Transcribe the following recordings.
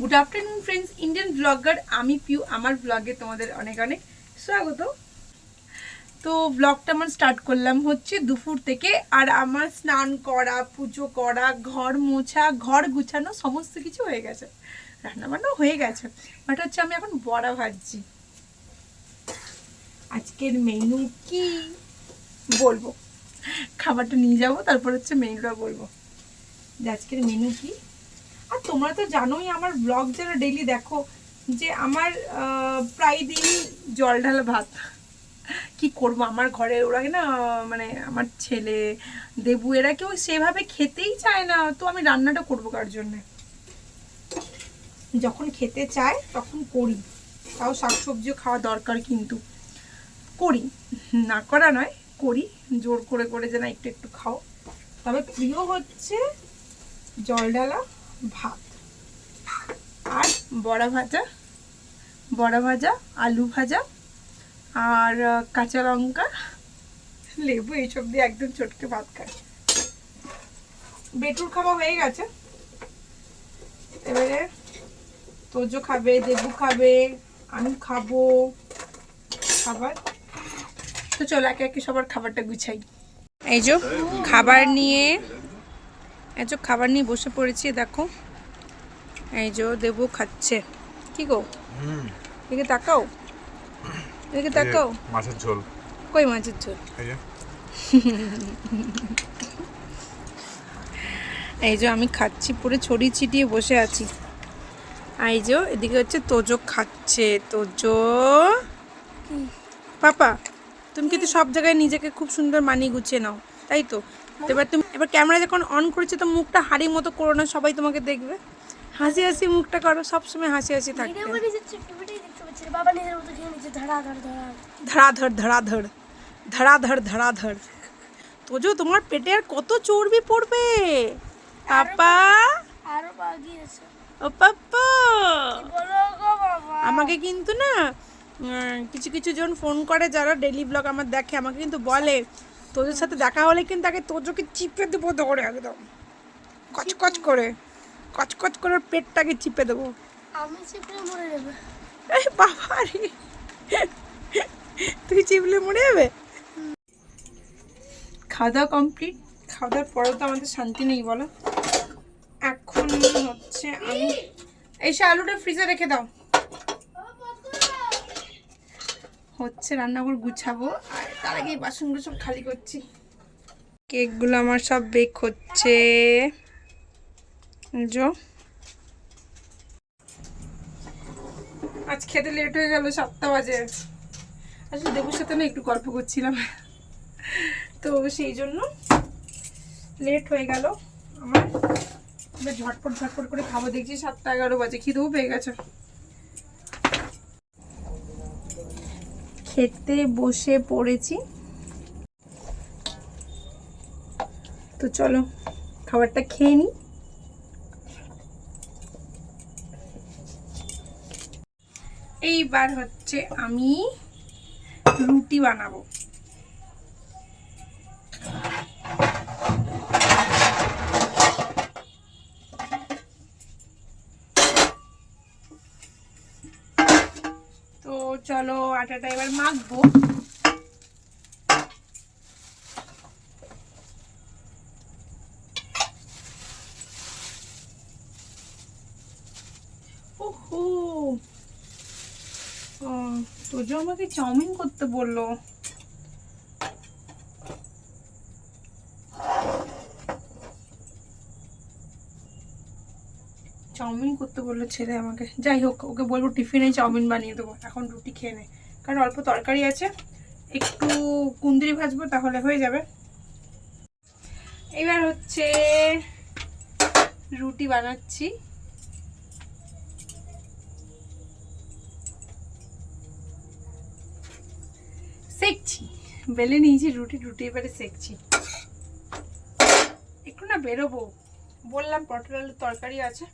Good afternoon friends Indian blogger আমি পিউ আমার ব্লগে তোমাদের অনেক অনেক স্বাগত। তো ব্লগটা আমার স্টার্ট করলাম হচ্ছে দুপুর থেকে, আর আমার স্নান করা, পুজো করা, ঘর মোছা, ঘর গুছানো সমস্ত কিছু হয়ে গেছে। রান্নাবান্না হয়ে গেছে। বাট হচ্ছে আমি এখন বড়া ভাজছি। আজকের মেনু কি বলব? খাবারটা নিয়ে যাব, তারপর হচ্ছে মেনুটা বলব। যে আজকের মেনু কি? আর তোমরা তো জানোই আমার ব্লগ যারা ডেইলি দেখো, যে আমার প্রায় দিনই জল ঢালা ভাত। কি করব? আমার ঘরে ওরা না মানে আমার ছেলে, দেবু, এরা কেউ সেভাবে খেতেই চায় না। তো আমি রান্নাটা করব কার জন্যে? যখন খেতে চায়, তখন করি। তাও শাকসবজিও খাওয়া দরকার কিন্তু। করি। না করা নয়, করি। জোর করে করে যে না একটু একটু খাও। তবে প্রিয় হচ্ছে জল ঢালা। ভাত। আর বড়া ভাজা বড়া ভাজা, আলু ভাজা, আর কাঁচা লঙ্কা, লেবু, এইসব দিয়ে একদম চটকে ভাত খায়। বেটুর খাওয়া হয়ে গেছে। এবারে তোজো খাবে, দেবু খাবে আমি খাব, খাবার। তো চলো একে একে সবার খাবারটা গুছাই। এই যে খাবার নিয়ে এই যে খাবার নিয়ে বসে পড়েছি দেখো। এই যে দেবু খাচ্ছে। কি গো? হুম। এদিকে তাকাও। এদিকে তাকাও। মাছের ঝোল। কই মাছের ঝোল? এই যে। আমি খাচ্ছি পুরো ছড়িয়ে ছিটিয়ে বসে আছি। এই যে এদিকে হচ্ছে তোজো খাচ্ছে। তোজো পাপা তুমি কিন্তু সব জায়গায় নিজেকে খুব সুন্দর মানিয়ে গুছিয়ে নাও তাই তো? তো এবার তুমি এবার ক্যামেরা যখন অন করেছ তো মুখটা হাড়ির মতো করো না সবাই তোমাকে দেখবে। হাসি হাসি মুখটা করো সবসময় হাসি হাসি থাকবে। ভিডিও করে নিজের ছোট্ট বেটাই দেখতে পাচ্ছি রে। বাবা নিজের মতো খেয়ে নিচ্ছে ধড়া ধড় ধড়া ধড়াধড় ধড়াধড় ধড়াধড় ধড়াধড় তোজো তোমার পেটে আর কত চর্বি পড়বে? পাপা? আরও বাগিয়েছে ও পাপ্পা! আমাকে কিন্তু না কিছু কিছু জন ফোন করে যারা ডেলি ব্লগ আমার দেখে আমাকে কিন্তু বলে তোদের সাথে দেখা হলে কিন্তু আগে তোজোকে চিপে দেবো ধরে একদম। কচকচ করে। কচকচ করে পেটটাকে চিপে দেবো। আমি চিপড়ে মরে যাবে। এই বাবা রে তুই চিপলে মরে যাবে? খাওয়া দাওয়া কমপ্লিট? খাওয়া দাওয়ার পরেও তো আমাদের শান্তি নেই বলো। এখন হচ্ছে আমি এই সে আলুটা ফ্রিজে রেখে দাও। হচ্ছে রান্নাঘর গুছাবো। আর তার আগে বাসনগুলো সব খালি করছি। কেকগুলো আমার সব বেক হচ্ছে। যো। আজ খেতে লেট হয়ে গেল সাতটা বাজে। আসলে দেবুর সাথে না একটু গল্প করছিলাম। তো সেই জন্য লেট হয়ে গেল। আমার ঝটপট ঝটপট করে খাব। দেখছি সাতটা এগারো বাজে। খিদেও পেয়ে গেছে। খেতে বসে পড়েছি। তো চলো খাবারটা খেয়ে নিই এইবার হচ্ছে আমি রুটি বানাবো। চলো আটাটা এবার মাখবো। তোজো আমাকে চাউমিন করতে বলল। চাউমিন করতে বলল ছেলে আমাকে। যাই হোক, ওকে বলব টিফিনে চাউমিন বানিয়ে দেবো। এখন রুটি খেয়ে নে। কারণ অল্প তরকারি আছে। একটু কুন্দরি ভাজবো তাহলে হয়ে যাবে। এবার হচ্ছে রুটি বানাচ্ছি। সেকছি। বেলে নিয়েছি রুটি রুটি এবারে সেকছি। একটু না বেরোবো। বললাম পটল আলুর তরকারি আছে।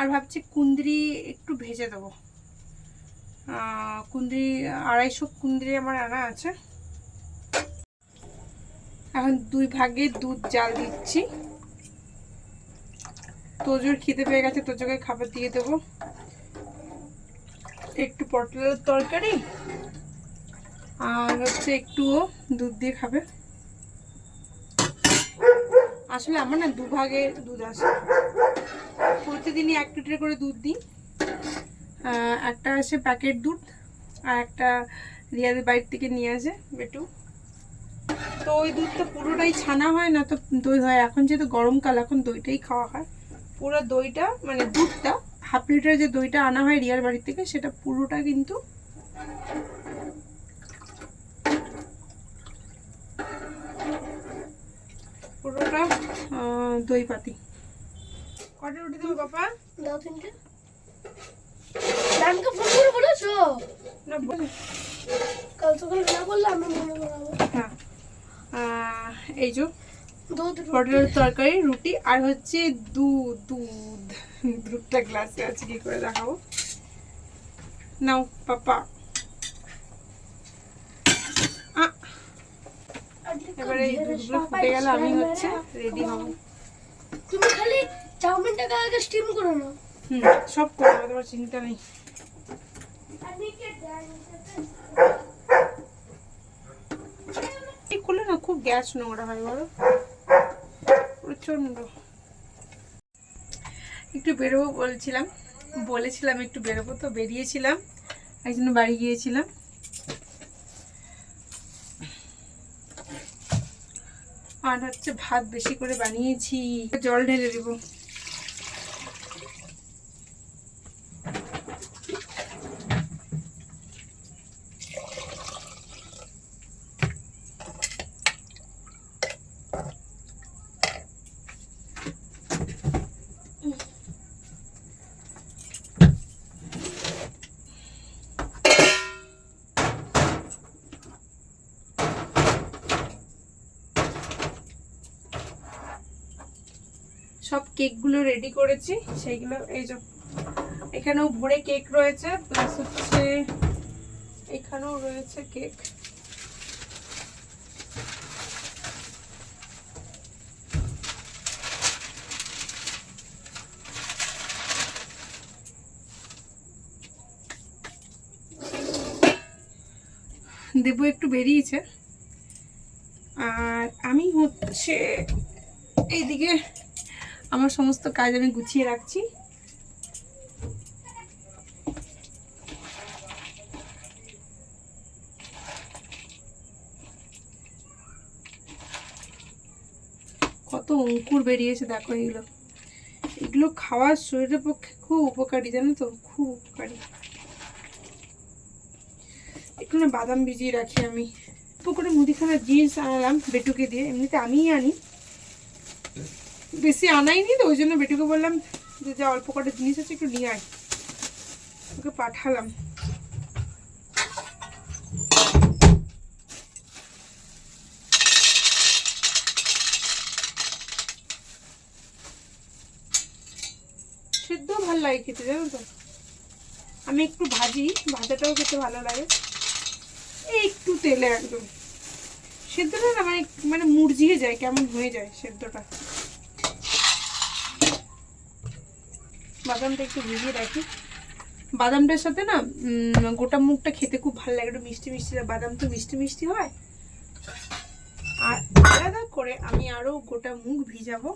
আর ভাবছি কুন্দ্রি একটু ভেজে দেবো। কুন্দ্রি, আড়াইশো কুন্দ্রি আমার আনা আছে। এখন দুই ভাগে দুধ, জাল দিচ্ছি। তোজোর খিদে পেয়ে গেছে, তোজোকে খাবার দিয়ে দেবো। একটু পটলের তরকারি আর হচ্ছে একটু দুধ দিয়ে খাবে। আসলে আমার না দুভাগে দুধ আসে। প্রতিদিনই এক লিটার করে দুধ দিই। একটা আসে প্যাকেট দুধ আর একটা রিয়াদের বাড়ির থেকে নিয়ে আসে বেটু। তো ওই দুধটা পুরোটাই ছানা হয় না তো দই হয়। এখন যেহেতু গরমকাল, এখন দইটাই খাওয়া হয়। পুরো দইটা মানে দুধটা, হাফ লিটার যে দইটা আনা হয় রিয়ার বাড়ি থেকে, সেটা পুরোটা কিন্তু পুরোটা দই পাতি কটা রুটি দেবো বাবা দাও তিনটে। ম্যামকে ফোন করে বলেছ? না কাল সকালে না বললে আমি মনে করাবো। হ্যাঁ। এই যে দুধ পটলের তরকারি রুটি আর হচ্ছে দুধ দুধ। দুধটা গ্লাসে আছে কি করে দেখাবো? নাও পাপা। এবারে দুধগুলো ফুটে গেলে আমি হচ্ছে রেডি হব। তুমি খালি চাউমিনটাকে আগে স্টিম করে নাও হুম, সব করব তোমার চিন্তা নেই। করলে না খুব গ্যাস নোংরা হয়, বলো। প্রচণ্ড একটু বেরোবো বলছিলাম, বলেছিলাম একটু বেরোবো তো, বেরিয়েছিলাম একজন বাড়ি গিয়েছিলাম। আর হচ্ছে ভাত বেশি করে বানিয়েছি, জল ঢেলে দেবো। সব কেকগুলো রেডি করেছি, সেইগুলো এই যে এখানেও ভরে কেক রয়েছে প্লাস হচ্ছে এখানেও রয়েছে কেক। দেবু একটু বেরিয়েছে। আর আমি হচ্ছে এইদিকে আমার সমস্ত কাজ আমি গুছিয়ে রাখছি। কত অঙ্কুর বেরিয়েছে, দেখো এগুলো। এগুলো খাওয়ার শরীরের পক্ষে খুব উপকারী, জানো তো? খুব উপকারী। একটু বাদাম ভিজিয়ে রাখি আমি। পুকুরে মুদিখানার জিন্স আনালাম বেটুকে দিয়ে। এমনিতে আমিই আনি। বেশি আনাইনি তো, ওই জন্য বেটুকে বললাম যে যা অল্প কটা জিনিস আছে একটু নিয়ে আয়। ওকে পাঠালাম। সেদ্ধও ভালো লাগে খেতে, জানো তো? আমি একটু ভাজি, ভাজাটাও খেতে ভালো লাগে। এই একটু তেলে একদম। সেদ্ধটা না মানে মানে মুরঝিয়ে যায়, কেমন হয়ে যায় সেদ্ধটা। বাদামটা একটু ভিজিয়ে রাখি। বাদামটার সাথে না গোটা মুখটা খেতে খুব ভালো লাগে। একটু মিষ্টি মিষ্টি বাদাম তো মিষ্টি মিষ্টি হয়। আর আলাদা করে আমি আরও গোটা মুখ ভিজাবো।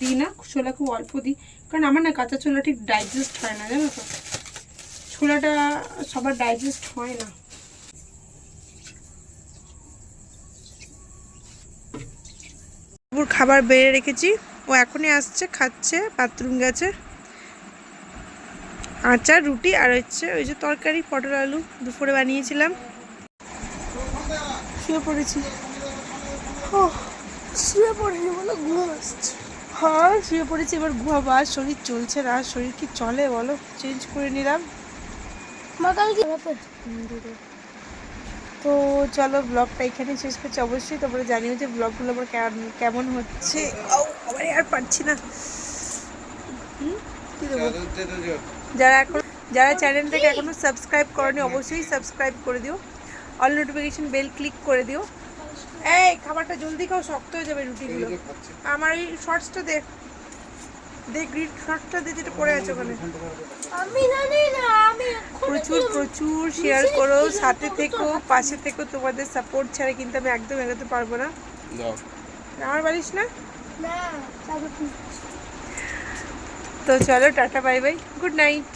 দিই না, ছোলা খুব অল্প দিই। কারণ আমার না কাঁচা ছোলা ঠিক ডাইজেস্ট হয় না, জানো তো? ছোলাটা সবার ডাইজেস্ট হয় না। খাবার বেড়ে রেখেছি। ও এখনই আসছে, খাচ্ছে বাথরুম গেছে। আচার, রুটি আর হচ্ছে ওই যে তরকারি, পটল আলু দুপুরে বানিয়েছিলাম। শুয়ে পড়েছি। শুয়ে পড়েনি বলো, ঘুম আসছে। হ্যাঁ শুয়ে পড়েছি, এবার ঘুমাবো। আর শরীর চলছে না শরীর কি চলে বলো? চেঞ্জ করে নিলাম। মা, কালকে তো চলো ব্লগটা এখানে শেষ করছি। অবশ্যই তোমরা জানিও যে ব্লগগুলো আমার কেমন- হচ্ছে। ও আর পারছি না। যারা এখন যারা চ্যানেলটাকে এখনও সাবস্ক্রাইব করনি অবশ্যই সাবস্ক্রাইব করে দিও। অল নোটিফিকেশন বেল ক্লিক করে দিও। এই খাবারটা জলদি খাও শক্ত হয়ে যাবে রুটিগুলো। আমার এই শর্টসটা দেখ দেখ গ্রিড শর্টসটা দিয়ে যেটা পড়ে আছে ওখানে। আমি জানি না আমি প্রচুর প্রচুর শেয়ার করো সাথে থেকো পাশে থেকো তোমাদের সাপোর্ট ছাড়া কিন্তু আমি একদম এগোতে পারব না। আমার না? না তো চলো tata bye bye good night